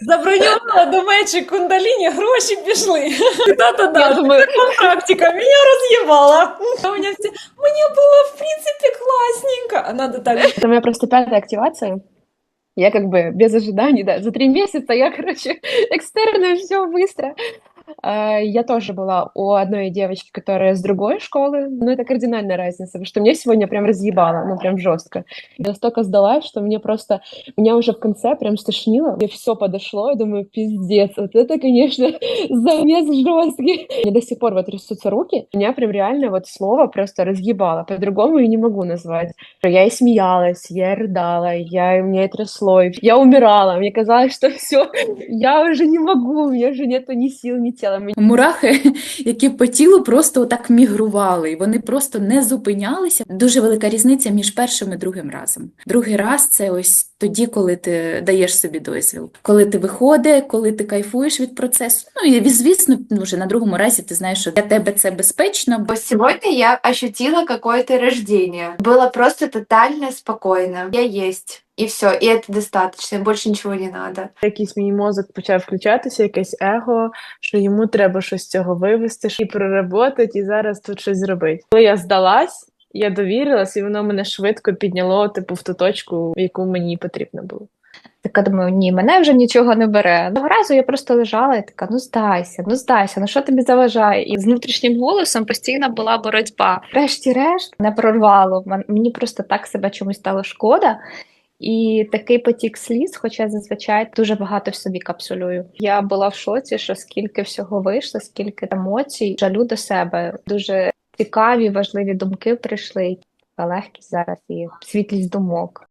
Забронювала до мечі кундаліні, гроші пішли. Да-да-да, Я думаю, практика, меня разъебала. У меня все, мне было, в принципе, классненько. А надо так, это моя просто пятая активация. Я как бы без ожиданий, да, за три месяца я, короче, экстерно, все быстро. А, Я тоже была у одной девочки, которая с другой школы, но это кардинальная разница, потому что меня сегодня прям разъебало, ну прям жестко. Я настолько сдалась, что мне просто, меня уже в конце прям стошнило, мне все подошло, я думаю, пиздец, вот это, конечно, замес жесткий. Мне до сих пор вот трясутся руки, меня прям реально вот слово просто разъебало, по-другому и не могу назвать. Я и смеялась, я и рыдала, я, и меня и трясло, я умирала, мне казалось, что все, я уже не могу, у меня уже нету ни сил, ни тела. Мне Мурахи, які по тілу просто отак мігрували, і вони просто не зупинялися. Дуже велика різниця між першим і другим разом. Другий раз це ось тоді, коли ти даєш собі дозвіл, коли ти виходиш, коли ти кайфуєш від процесу. Ну і звісно, ну, вже на другому разі ти знаєш, що для тебе це безпечно, бо Сегодня я ощутила какое-то рождение. Было просто тотально спокойно. Я есть. И все, и это достаточно, больше ничего не надо. Якийсь мій мозок почав включатися, якесь его, що йому треба щось з цього вивести, і проработати, і зараз тут щось зробити. Коли я здалась, я довірилась, і воно мене швидко підняло, типу, в ту точку, в яку мені потрібно було. Така думаю, ні, мене вже нічого не бере. Того разу я просто лежала і така: ну здайся, ну здайся, ну що тобі заважає? І з внутрішнім голосом постійно була боротьба. Врешті-решт не прорвало. Мені просто так себе чомусь стало шкода. І такий потік сліз, хоча зазвичай дуже багато в собі капсулюю. Я була в шоці, що скільки всього вийшло, скільки емоцій, жалю до себе. Дуже цікаві, важливі думки прийшли. Легкість зараз і світлість думок.